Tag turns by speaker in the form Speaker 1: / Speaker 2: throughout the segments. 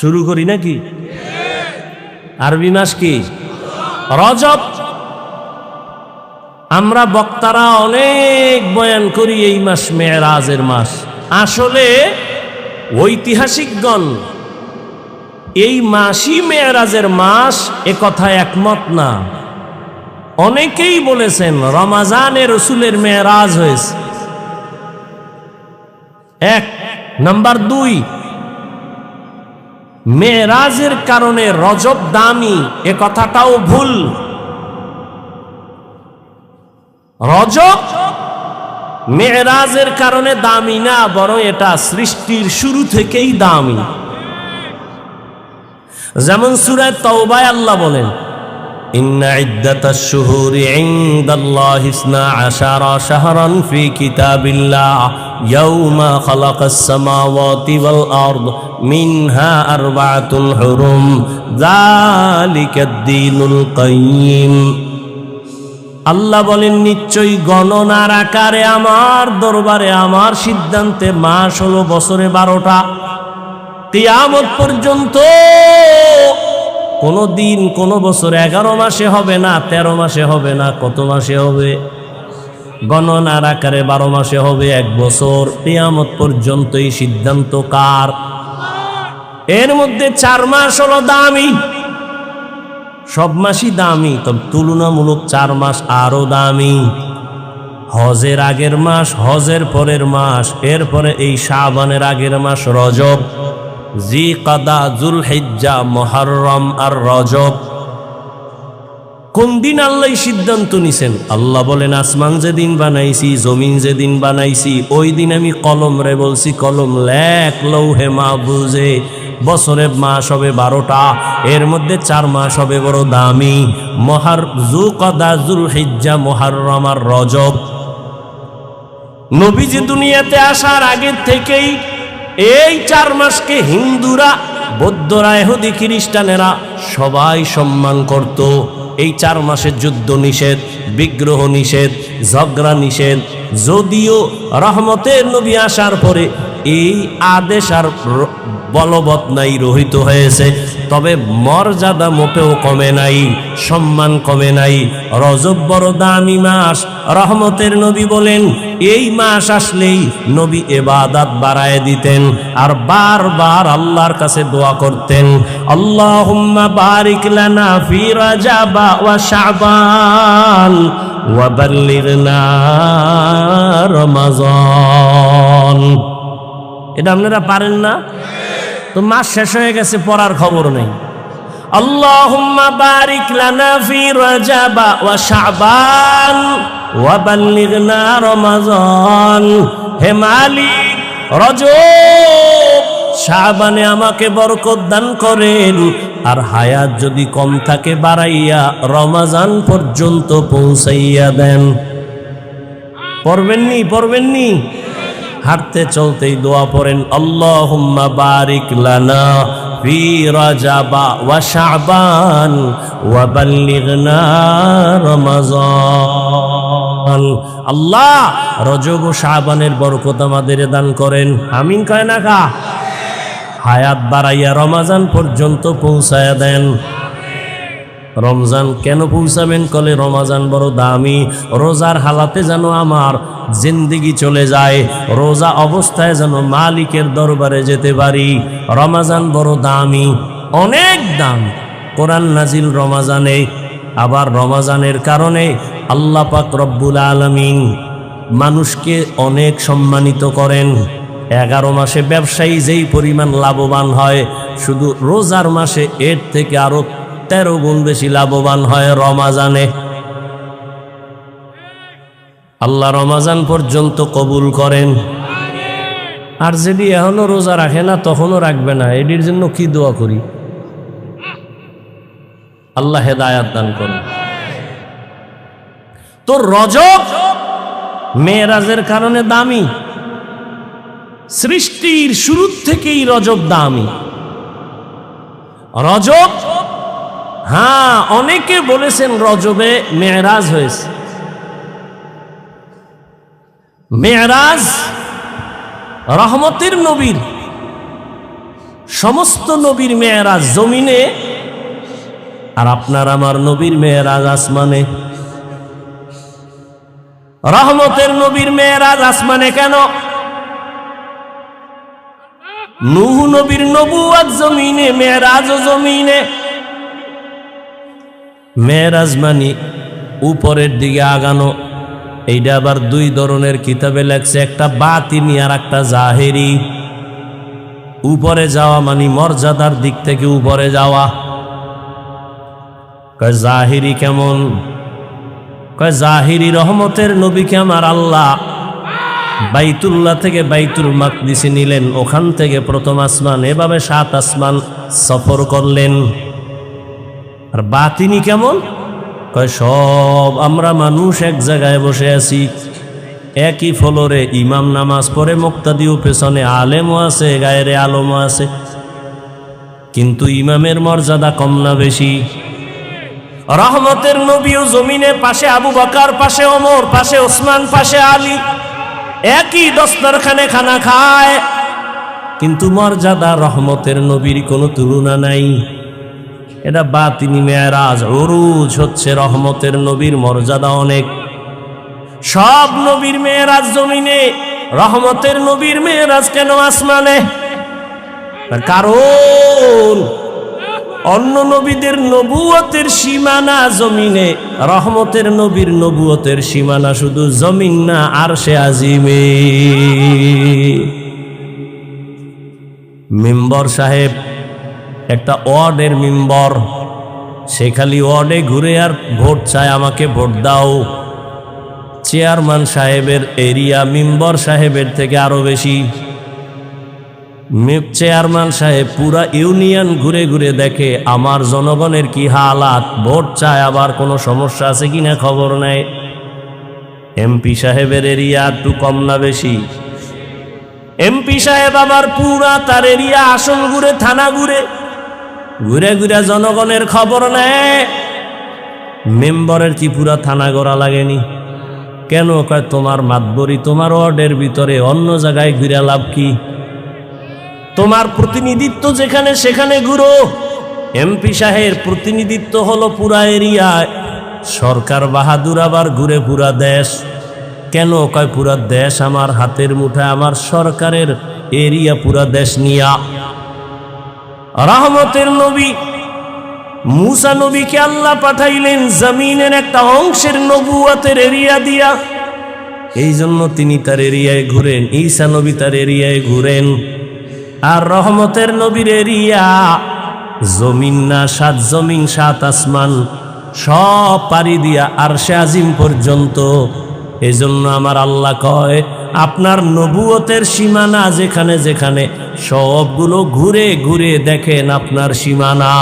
Speaker 1: শুরু করি নাকি? আরবি মাস কি? রজব। আমরা বক্তারা অনেক বয়ান করি এই মাস মেয়েরাজের মাস। আসলে ঐতিহাসিকগণ, এই মাসই মেয়েরাজের মাস, এ কথা একমত না। অনেকেই বলেছেন, রমাজানে রসুলের মেয়েরাজ হয়েছে। এক, নাম্বার দুই মেয়েরাজের কারণে রজব দামি, এ কথাটাও ভুল। রজব মেয়েরাজের কারণে দামি না, বরং এটা সৃষ্টির শুরু থেকেই দামি। যেমন সুরায় তৌবায় আল্লাহ বলেন إن عدة الشهور عند الله اثنا عشر شهرا في كتاب الله يوم خلق السماوات والأرض منها أربعة حرم ذلك الدين القيم আল্লাহ বলেন নিশ্চয়ই গণনার আকারে আমার দরবারে আমার সিদ্ধান্তে মাস হলো বছরে বারোটা কিয়ামত পর্যন্ত কোনো দিন কোনো বছর এগারো মাসে হবে না, তেরো মাসে হবে না, কত মাসে হবে? গণনার আকারে বারো মাসে হবে এক বছর। কিয়ামত পর্যন্ত এই সিদ্ধান্ত কার? এর মধ্যে চার মাস হলো দামি। সব মাসই দামি, তবে তুলনামূলক চার মাস আরও দামি। হজের আগের মাস, হজের পরের মাস, এরপরে এই শাবানের আগের মাস রজব। জি কাদা জুল হিজ্জা মহরম আর রজব। কোন দিন আল্লাহ সিদ্ধান্ত নিছেন? আল্লাহ বলেন, আসমান যেদিন বানাইছি, জমিন যেদিন বানাইছি, ওই দিন আমি কলম রে বলছি, কলম লেখ লৌহে বুঝে বছরে মাস হবে বারোটা, এর মধ্যে চার মাস হবে বড় দামি। মহার জু কদা জুল হিজ্জা মহারম আর রজব। নবীজি দুনিয়াতে আসার আগের থেকেই এই চার মাসকে হিন্দুরা বৌদ্ধরা এহুদি খ্রিস্টানেরা সবাই সম্মান করত। এই চার মাসের যুদ্ধ নিষেধ, বিগ্রহ নিষেধ, ঝগড়া নিষেধ, যদিও রহমতের নবী আসার পরে এই আদেশ আর বলবৎ নাই রহিত হয়েছে। তবে মর্যাদা মোটেও কমে নাই, সম্মান কমে নাই। রজব বড় দামি মাস, রহমতের নবী বলেন, এই মাস আসলেই নবী এবাদাত বাড়ায় দিতেন আর বারবার আল্লাহর কাছে দোয়া করতেন। আল্লাহুম্মা বারিক লানা ফি রাজাবা ওয়া শাবান ওয়া বাল্লিগনা এটা আপনারা পারেন না? তো মাস শেষ হয়ে গেছে, পড়ার খবর নেই। লানা ফি রাজাবা ওয়া শাবান ওয়া বাল্লিগনা রমাজান। হে মালিক, রজব আমাকে বরকত দান করেন। আর হায়াত যদি কম থাকে বাড়াইয়া রমাজান পর্যন্ত পৌঁছাইয়া দেন। পড়বেননি পড়বেননি হাঁটতে চলতেই দোয়া পড়েন, আল্লাহুম্মা বারিক লানা ফি রাজাবা ওয়া শাবান ওয়া বাল্লিগনা রমাজান। আল্লাহ রজব ও শাবানের বরকত আমাদের দান করেন। আমিন কয় না কা? হায়াত বাড়াইয়া রমাজান পর্যন্ত পৌঁছায়া দেন। রমজান কেন পৌঁছাবেন? কলে রমাজান বড় দামি। রোজার হালাতে যেন আমার জিন্দিগি চলে যায়। রোজা অবস্থায় যেন মালিকের দরবারে যেতে পারি। রমাজান বড় দামি, অনেক দাম। কোরআন নাজিল রমাজানে, আবার রমাজানের কারণে আল্লাহ পাক রব্বুল আলমিন মানুষকে অনেক সম্মানিত করেন। এগারো মাসে ব্যবসায়ী যেই পরিমাণ লাভবান হয়, শুধু রোজার মাসে এর থেকে আরও তেরো গুণ বেশি লাভবান হয় রমাজানে। আল্লাহ রমাজান পর্যন্ত কবুল করেন। আর যদি এখনও রোজা রাখে না, তখনও রাখবে না। এটির জন্য কি দোয়া করি? আল্লাহ হেদায়াত দান করেন। তো রজব মেয়েরাজের কারণে দামি। সৃষ্টির শুরুর থেকেই রজব দামি। রজব হ্যাঁ অনেকে বলেছেন রজবে মেয়েরাজ হয়েছে। মেয়েরাজ রহমতের নবীর, সমস্ত নবীর মেয়েরাজ জমিনে, আর আপনার আমার নবীর মেয়েরাজ আসমানে। রহমতের নবীর মেয়েরাজ আসমানে কেন? নুহ নবীর নবু নবুয়াত জমিনে মেয়েরাজ জমিনে। মেয়েরাজ মানি উপরের দিকে আগানো। এইটা আবার দুই ধরনের কিতাবে লেখছে, একটা বাতিনি আর একটা জাহেরি। উপরে যাওয়া মানে মর্যাদার দিক থেকে উপরে যাওয়া। কয়, জাহিরি কেমন? কয়, জাহিরি রহমতের নবীকে আমার আল্লাহ বাইতুল্লাহ থেকে বাইতুল মাকদিসে নিলেন। ওখান থেকে প্রথম আসমান, এভাবে সাত আসমান সফর করলেন। আর বাতিনি কেমন? কয়, সব আমরা মানুষ এক জায়গায় বসে আছি। একই ফলরে ইমাম নামাজ পড়ে, মুক্তাদিও পেছনে আলেমও আছে, গায়েরে আলমও আছে। কিন্তু ইমামের মর্যাদা কম না বেশি। রহমতের নবীও জমিনে পাশে আবু বকার, পাশে ওমর, পাশে ওসমান, পাশে আলী। একই দস্তরখানে খানা খায়। কিন্তু মর্যাদা রহমতের নবীর কোনো তুলনা নাই। এটা বাতিনি মেয়ারাজ অরুজ হচ্ছে রহমতের নবীর মর্যাদা অনেক। সব নবীর মেয়েরাজ জমিনে, রহমতের নবীর মেয়েরাজ কেন আসমানে? কারণ, অন্য নবীদের নবুয়তের সীমানা জমিনে, রহমতের নবীর নবুয়তের সীমানা শুধু জমিন না আর সে আজিমে। মেম্বর সাহেব একটা ওয়ার্ডের মেম্বর। সে খালি ওয়ার্ডে ঘুরে আর ভোট চায়, আমাকে ভোট দাও। চেয়ারম্যান সাহেবের এরিয়া মেম্বর সাহেবের থেকে আরও বেশি। চেয়ারম্যান সাহেব পুরা ইউনিয়ন ঘুরে ঘুরে দেখে, আমার জনগণের কি হালাত? ভোট চায় আবার কোনো সমস্যা আছে কিনা খবর নেয়? এমপি সাহেবের এরিয়া একটু কম না বেশি। এমপি সাহেব আবার পুরা তার এরিয়া আসন ঘুরে, থানা ঘুরে ঘুরে ঘুরে জনগণের খবর নেয় মেম্বরের কি পুরা থানা গড়া লাগেনি। কেন কয় তোমার মাতবরি, তোমার ওয়ার্ডের ভিতরে অন্য জায়গায় ঘুরে লাভ কি? তোমার প্রতিনিধিত্ব যেখানে, সেখানে ঘুরো। এমপি সাহের প্রতিনিধিত্ব হলো পুরা এরিয়ায় সরকার বাহাদুর আবার ঘুরে পুরা দেশ। কেন কয় পুরা দেশ আমার হাতের মুঠায়, আমার সরকারের এরিয়া পুরা দেশ নিয়া। রহমতের নবী, মুসা নবীকে আল্লাহ পাঠাইলেন জমিনের একটা অংশের নবুয়াতের এরিয়া দিয়া। এই জন্য তিনি তার এরিয়ায় ঘুরেন, ঈসা নবী তার এরিয়ায় ঘুরেন। আর রহমতের নবীর এরিয়া, জমিন না, সাত জমিন, সাত আসমান, সব পারি দিয়া আর সে আজিম পর্যন্ত। এই জন্য আমার আল্লাহ কয় আপনার নবুয়তের সীমানা যেখানে যেখানে সবগুলো ঘুরে ঘুরে দেখেন আপনার সীমানা।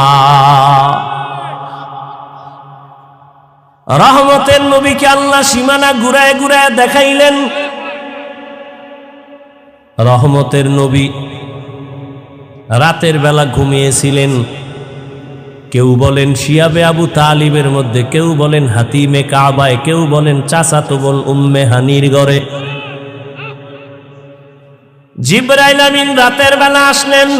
Speaker 1: রহমতের নবীকে আল্লাহ সীমানা ঘুরায় ঘুরায় দেখাইলেন। রহমতের নবী রাতের বেলা ঘুমিয়েছিলেন। কেউ বলেন শিয়াবে আবু তালিবের মধ্যে, কেউ বলেন হাতিমে কাবায়, কেউ বলেন চাচাতো বোন উম্মে হানির গড়ে জিব্রাইল আমিন রাতের বেলা আসলেন।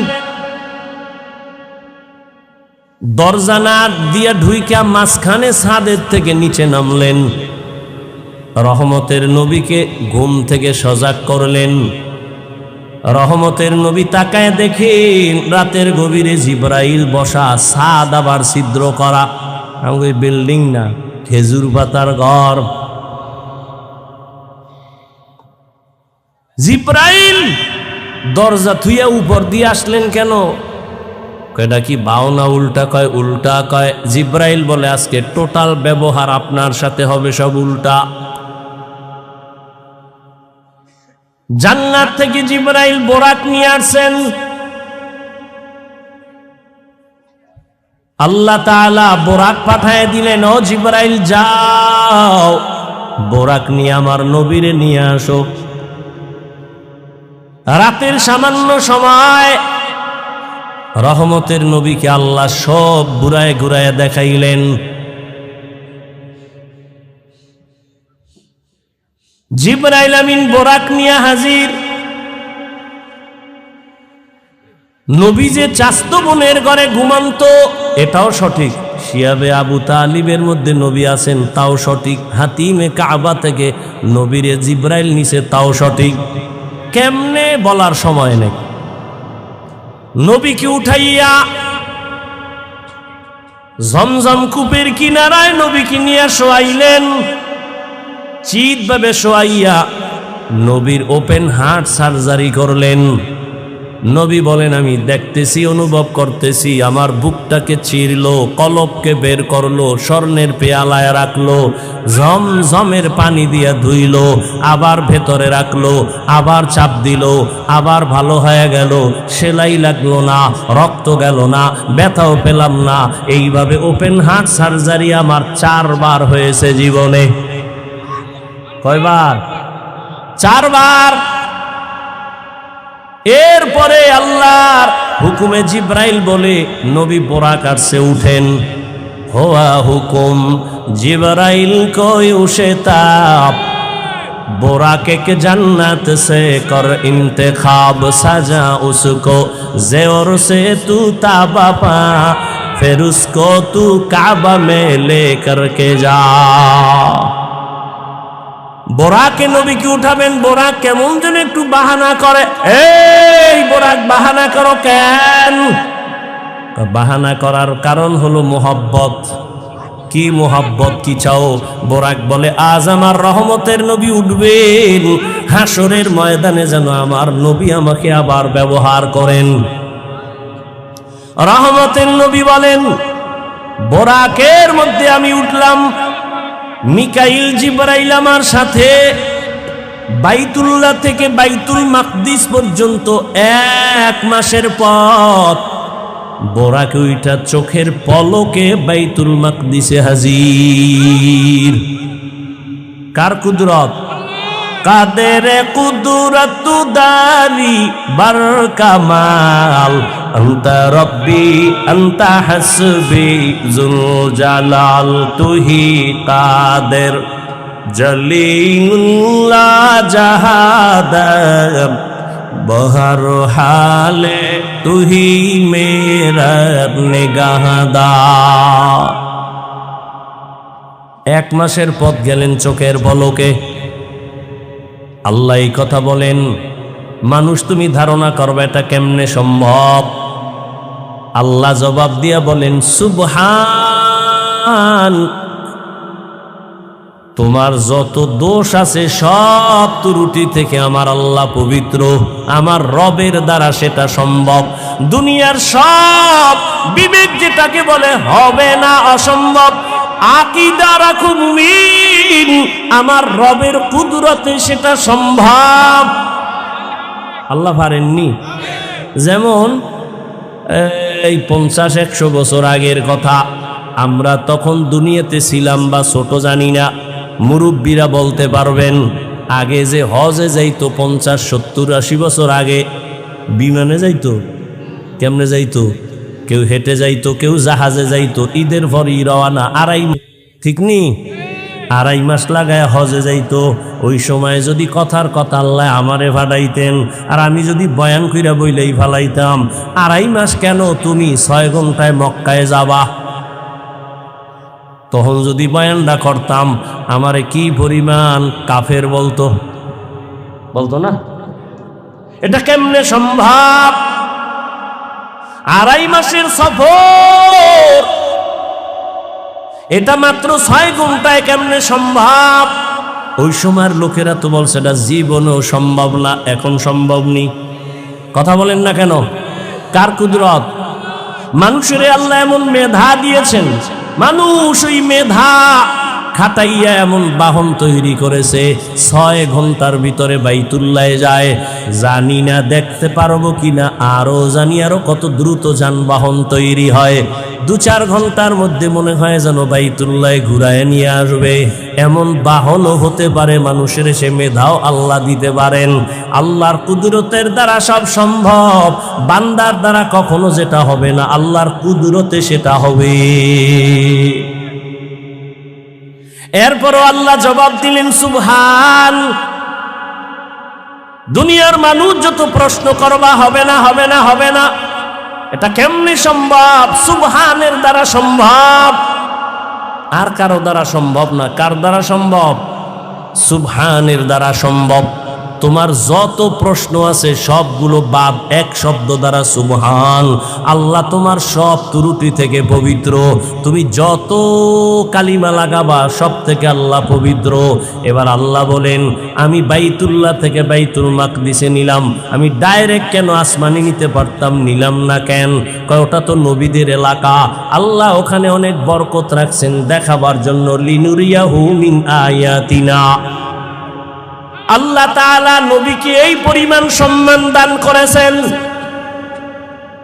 Speaker 1: দরজা না দিয়া ঢুইকা মাঝখানে ছাদের থেকে নিচে নামলেন। রহমতের নবীকে ঘুম থেকে সজাগ করলেন। রহমতের নবী তাকায় দেখে রাতের গভীরে জিব্রাইল বসা, ছাদ আবার ছিদ্র করা। আমাকে বিল্ডিং না, খেজুর পাতার ঘর। জিব্রাইল দরজা থুইয়া উপর দিয়ে আসলেন কেন? এটা কি বাউনা উল্টা কয় উল্টা কয়। জিব্রাইল বলে, আজকে টোটাল ব্যবহার আপনার সাথে হবে সব উল্টা। জান্নাত থেকে জিব্রাইল বোরাক নিয়ে আসছেন। আল্লাহ তাআলা বোরাক পাঠায় দিলেন, ও জিব্রাইল, যাও। বোরাক নিয়ে আমার নবীরে নিয়ে আসো। রাতের সামান্য সময় রহমতের নবীকে আল্লাহ সব ঘুরায় ঘুরায় দেখাইলেন। জিব্রাইল আমিন বোরাক নিয়ে হাজির। নবী যে চাস্ত বোনের ঘরে ঘুমান্ত, এটাও সঠিক। শিয়াবে আবু তালিবের মধ্যে নবী আছেন, তাও সঠিক। হাতিমে কাবা থেকে নবীরে জিব্রাইল নিছে, তাও সঠিক। কেমনে বলার সময় নেই। নবীকে উঠাইয়া ঝমঝম কূপের কিনারায় নবীকে নিয়ে শোয়াইলেন। চিৎভাবে শোয়াইয়া নবীর ওপেন হার্ট সার্জারি করলেন। নবী বলেন, আমি দেখতেছি, অনুভব করতেছি, আমার বুকটাকে চিরলো কলবকে বের করল, স্বর্ণের পেয়ালায় রাখল, ঝমঝমের পানি দিয়ে ধুইলো, আবার ভেতরে রাখল, আবার চাপ দিল, আবার ভালো হয়ে গেল, সেলাই লাগল না, রক্ত গেল না, ব্যথাও পেলাম না, এইভাবে ওপেন হার্ট সার্জারি আমার চারবার হয়েছে জীবনে। কয়বার? চারবার! এরপরে আল্লাহর হুকুমে জিব্রাইল বলে, নবী বোরাক সে উঠেন। হোয়া হুকুম। জিব্রাইল কই উসে তাপ? বোরাকে কে জান্নাত সে কর ইন্তেখাব, সাজা উসকো। জেওর সে তু তা বাপা ফের উসকো তু কাবা মে লে করকে যা। বোরাকে নবীকে উঠাবেন, বোরাক কেমন যেন একটু বাহানা করে। এই বোরাক, বাহানা করো কেন? বাহানা করার কারণ হলো মোহব্বত। কি মোহাব্বত, কি চাও? বোরাক বলে, আজ আমার রহমতের নবী উঠবেন। হাসরের ময়দানে যেন আমার নবী আমাকে আবার ব্যবহার করেন। রহমতের নবী বলেন, বোরাকের মধ্যে আমি উঠলাম মিকাইল জিব্রাইল আমার সাথে বাইতুল্লাহ থেকে বাইতুল মাকদিস পর্যন্ত এক মাসের পথ। বোরাকে ওইটা চোখের পলকে বাইতুল মাকদিসে হাজির। কার কুদরত? কাদের কুদরত, দারি বার কামাল أنت ربي أنت حسبي ذو الجلال তুহি কাদের জলিল্লা জাহাদম বহর হালে তুহি মেরা নিগাহদা এক মাসের পথ গেলেন চোখের বলকে আল্লাহ এই কথা বলেন মানুষ তুমি ধারণা করবে এটা কেমনে সম্ভব আল্লাহ জবাব দিয়া বলেন, সুবহান, তোমার যত দোষ আছে সব ত্রুটি থেকে আমার আল্লাহ পবিত্র। আমার রবের দ্বারা সেটা সম্ভব। দুনিয়ার সব বিবেক যেটাকে বলে হবে না অসম্ভব। আমার রবের কুদরতে সেটা সম্ভব। আল্লাহ পারেননি? যেমন এই পঞ্চাশ, একশো বছর আগের কথা। আমরা তখন দুনিয়াতে ছিলাম বা ছোট জানি না। মুরব্বীরা বলতে পারবেন, আগে যে হজে যাইতো পঞ্চাশ, সত্তর, আশি বছর আগে, বিমানে যাইতো, কেমনে যাইতো? কেউ হেঁটে যাইতো, কেউ জাহাজে যাইতো, ঈদের পরই রওয়ানা আড়াই ঠিক নি? আড়াই মাস লাগায় হজে যাইতো। ওই সময় যদি কথার কথা আল্লাহ আমারে ফাটাইতেন, আর আমি যদি বয়ান কইরা বইলেই ফালাইতাম, আড়াই মাস কেন তুমি ছয় ঘন্টায় মক্কায় যাবা? তখন যদি বয়ানটা করতাম, আমারে কি পরিমাণ কাফের বলতো? বলতো না? এটা কেমনে সম্ভব? আড়াই মাসের সফর এটা মাত্র ছয় ঘন্টায় কেমনে সম্ভব? ওই সময়ের লোকেরা তো বলছে, এটা জীবনেও সম্ভব না, এখন সম্ভব নেই কথা বলেন না কেন? কার কুদরত? মানুষের আল্লাহ এমন মেধা দিয়েছেন। মানুষ ওই মেধা খাটাইয়া এমন বাহন তৈরি করেছে, ছয় ঘণ্টার ভিতরে বাইতুল্লায় যায়। জানি না দেখতে পারব কিনা আরও জানি আরও কত দ্রুত যানবাহন তৈরি হয়। দু চার ঘণ্টার মধ্যে মনে হয় যেন বাইতুল্লায় ঘুরায় নিয়ে আসবে। এমন বাহনও হতে পারে, মানুষের সে মেধাও আল্লাহ দিতে পারেন। আল্লাহর কুদরতের দ্বারা সব সম্ভব। বান্দার দ্বারা কখনো যেটা হবে না, আল্লাহর কুদরতে সেটা হবে। এরপরও আল্লাহ জবাব দিলেন, সুবহান, দুনিয়ার মানুষ যত প্রশ্ন করবা, হবে না হবে না হবে না। এটা কেমনি সম্ভব? সুবহানের দ্বারা সম্ভব। আর কারও দ্বারা সম্ভব না। কার দ্বারা সম্ভব? সুবহানের দ্বারা সম্ভব। তোমার যত প্রশ্ন আছে সবগুলো বাপ এক শব্দ দ্বারা সুবহান। আল্লাহ তোমার সব ত্রুটি থেকে পবিত্র। তুমি যত কালিমা লাগাবা সব থেকে আল্লাহ পবিত্র। এবার আল্লাহ বলেন, আমি বাইতুল্লাহ থেকে বাইতুল মাকদিসে নিলাম। আমি ডাইরেক্ট কেন আসমানি নিতে পারতাম, নিলাম না কেন? ওটা তো নবীদের এলাকা। আল্লাহ ওখানে অনেক বরকত রাখছেন দেখাবার জন্য। লিনুরিয়াহু মিন আয়াতিনা। আল্লাহ তাআলা নবীকে এই পরিমাণ সম্মান দান করেছেন।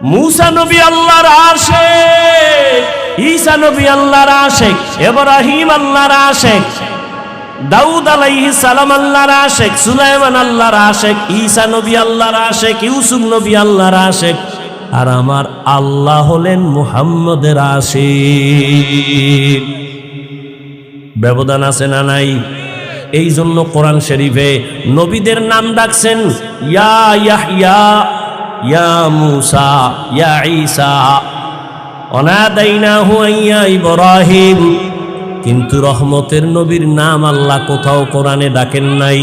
Speaker 1: মুসা নবী আল্লাহর আশেক, ঈসা নবী আল্লাহর আশেক, ইব্রাহিম আল্লাহর আশেক, দাউদ আলাইহি সালাম আল্লাহর আশেক, সুলাইমান আল্লাহর আশেক, ঈসা নবী আল্লাহর আশেক, ইউসুফ নবী আল্লাহর আশেক। আর আমার আল্লাহ হলেন মুহাম্মদের আশেক। ব্যবধান আছে না নাই? এই জন্য কোরআন শরীফে নবীদের নাম ডাকছেন, ইয়া ইয়া মুসা অনাদাইনাহু ইয়া ইব্রাহিম। কিন্তু রহমতের নবীর নাম আল্লাহ কোথাও কোরআনে ডাকেন নাই।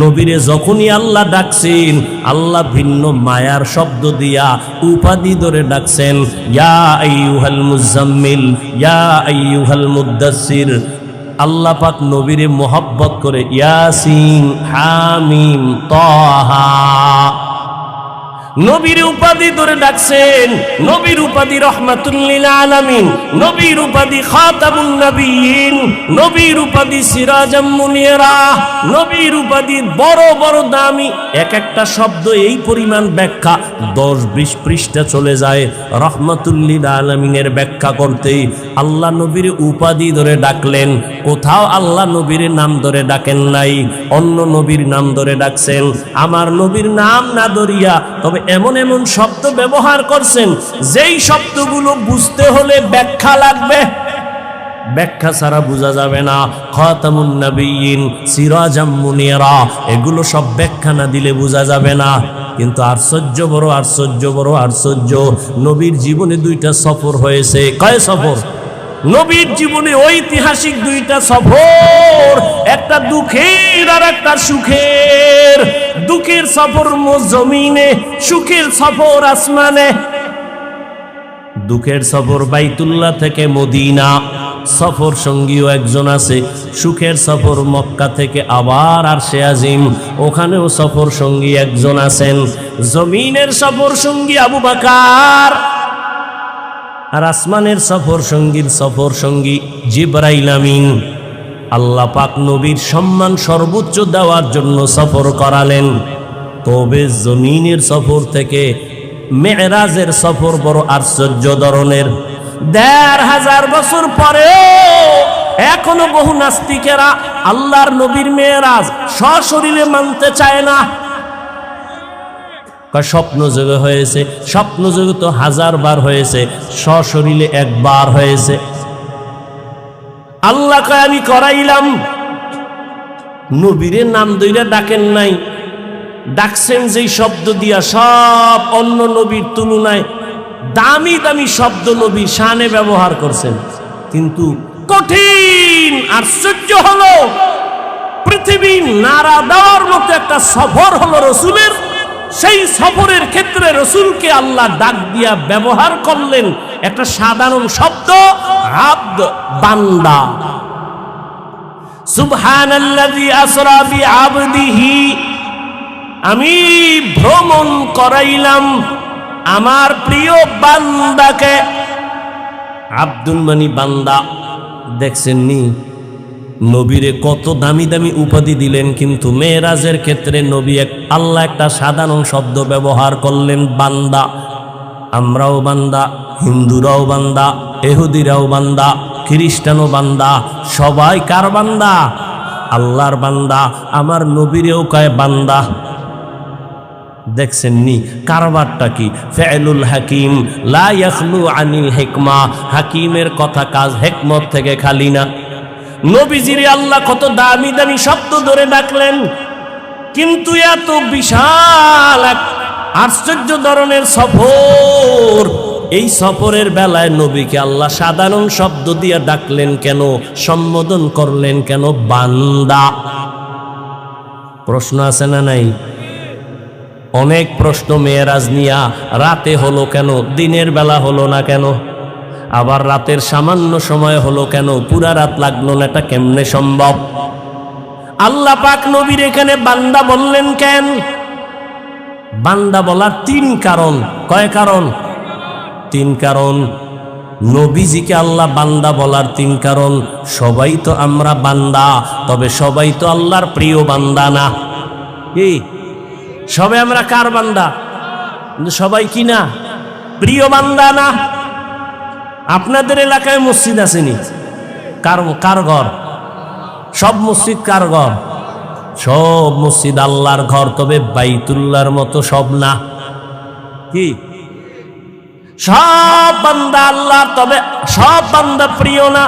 Speaker 1: নবীরে যখনই আল্লাহ ডাকছেন, আল্লাহ ভিন্ন মায়ার শব্দ দিয়া উপাধি ধরে ডাকছেন, ইয়া আইয়ুহাল মুজাম্মিল, ইয়া আইয়ুহাল মুদ্দাসির আল্লাহ পাক নবীরে মোহাব্বত করে ইয়াসিন হামিম তহা। নবীর উপাধি ধরে ডাকছেন, নবীর উপাধি রহমাতুল্লিল আলামিন, নবীর উপাধি খাতামুন নবীন, নবীর উপাধি সিরাজাম নবীর উপাধি বড় বড় দামি, এক একটা শব্দ এই পরিমাণ ব্যাখ্যা দশ বিশ পৃষ্ঠা চলে যায় রহমাতুল্লিল আলামিনের ব্যাখ্যা করতে আল্লাহ নবীর উপাধি ধরে ডাকলেন, কোথাও আল্লাহ নবীর নাম ধরে ডাকেন নাই, অন্য নবীর নাম ধরে ডাকছেন, আমার নবীর নাম না ধরিয়া, তবে এমন এমন শব্দ ব্যবহার করছেন, যেই শব্দগুলো বুঝতে হলে ব্যাখ্যা লাগবে। ব্যাখ্যা ছাড়া বোঝা যাবে না। খাতামুন নবীন সিরাজাম মুনিরা, এগুলো সব ব্যাখ্যা না দিলে বোঝা যাবে না। কিন্তু আশ্চর্য বড় আশ্চর্য বড়, আশ্চর্য। নবীর জীবনে দুইটা সফর হয়েছে। কয় সফর? নবীর জীবনে ঐতিহাসিক দুইটা সফর। একটা দুঃখের আর একটা সুখের। দুঃখের সফর জমিনে, সুখের সফর আসমানে। দুঃখের সফর থেকে মদিনা। সফর সঙ্গীও একজন আছে। সুখের সফর মক্কা থেকে আবার আর ওখানেও সফর সঙ্গী একজন আছেন। জমিনের সফর সঙ্গী আবু বাকার। আর আসমানের সফর সঙ্গীর সফর সঙ্গী জিব্রাইল আল্লাহ পাক নবীর সম্মান সর্বোচ্চ দেওয়ার জন্য সফর করালেন। তবে জমিনের সফর থেকে মেয়েরাজের সফর বড় আশ্চর্য ধরনের। দেড় হাজার বছর পরে এখনও বহু নাস্তিকেরা আল্লাহর নবীর মেয়েরাজ সশরীরে মানতে চায় না। স্বপ্ন যোগে হয়েছে, স্বপ্ন যোগে তো হাজার বার হয়েছে, সশরীরে একবার হয়েছে। আল্লাহ কয়, আমি করাইলাম। নবীরে নাম দইরা ডাকেন নাই। ডাকছেন যেই শব্দ দিয়া সব অন্য নবীর তুলনায় দামি দামি শব্দ নবী শানে ব্যবহার করছেন। কিন্তু কঠিন আশ্চর্য হলো পৃথিবী নাড়া দেওয়ার মতো একটা সফর হলো রসুলের। সেই সফরের ক্ষেত্রে রসুলকে আল্লাহ ডাক দিয়া ব্যবহার করলেন। একটা সাধারণ শব্দ আব্দ বান্দা। সুবহানাল্লাযী আসরা বিআবদিহি। আমি ভ্রমণ করাইলাম আমার প্রিয় বান্দাকে। আব্দুল মানি বান্দা দেখছেন নি নবীরে কত দামি দামি উপাধি দিলেন, কিন্তু মেয়েরাজের ক্ষেত্রে নবী এক আল্লাহ একটা সাধারণ শব্দ ব্যবহার করলেন, বান্দা। আমরাও বান্দা, হিন্দুরাও বান্দা, এহুদিরাও বান্দা, খ্রিস্টানও বান্দা, সবাই কার বান্দা? আল্লাহর বান্দা, আমার নবীরেও কয় বান্দা। দেখছেন নি কারবারটা কি? ফেলুল হাকিম, লা ইয়াখলু আনিল হেকমা, হাকিমের কথা কাজ হেকমত থেকে খালি না। নবীজিরে আল্লাহ কত দামি দামি শব্দ ধরে ডাকলেন। কিন্তু এত বিশাল এক আশ্চর্য ধরনের সফর। এই সফরের বেলায় নবীকে আল্লাহ সাধারণ শব্দ দিয়ে ডাকলেন কেন, সম্বোধন করলেন কেন, বান্দা? প্রশ্ন আছে না নাই? অনেক প্রশ্ন মেয়েরাজ নিয়া রাতে হলো কেন, দিনের বেলা হলো না কেন? আবার রাতের সামান্য সময় হলো কেন, পুরা রাত লাগল না, এটা কেমনে সম্ভব? আল্লাহ পাক নবীর এখানে বান্দা বললেন কেন? বান্দা বলার তিন কারণ। কয় কারণ? তিন কারণ। নবীজিকে আল্লাহ বান্দা বলার তিন কারণ। সবাই তো আমরা বান্দা, তবে সবাই তো আল্লাহর প্রিয় বান্দা না। কি? সবাই আমরা কার বান্দা? সবাই কি না? প্রিয় বান্দা না। আপনাদের এলাকায় মসজিদ আসেনি কার কার ঘর? সব মসজিদ কার ঘর? সব মসজিদ আল্লাহর ঘর, তবে বাইতুল্লার মতো সব না। কি? সব বান্দা আল্লাহ তবে সব বান্দা প্রিয় না?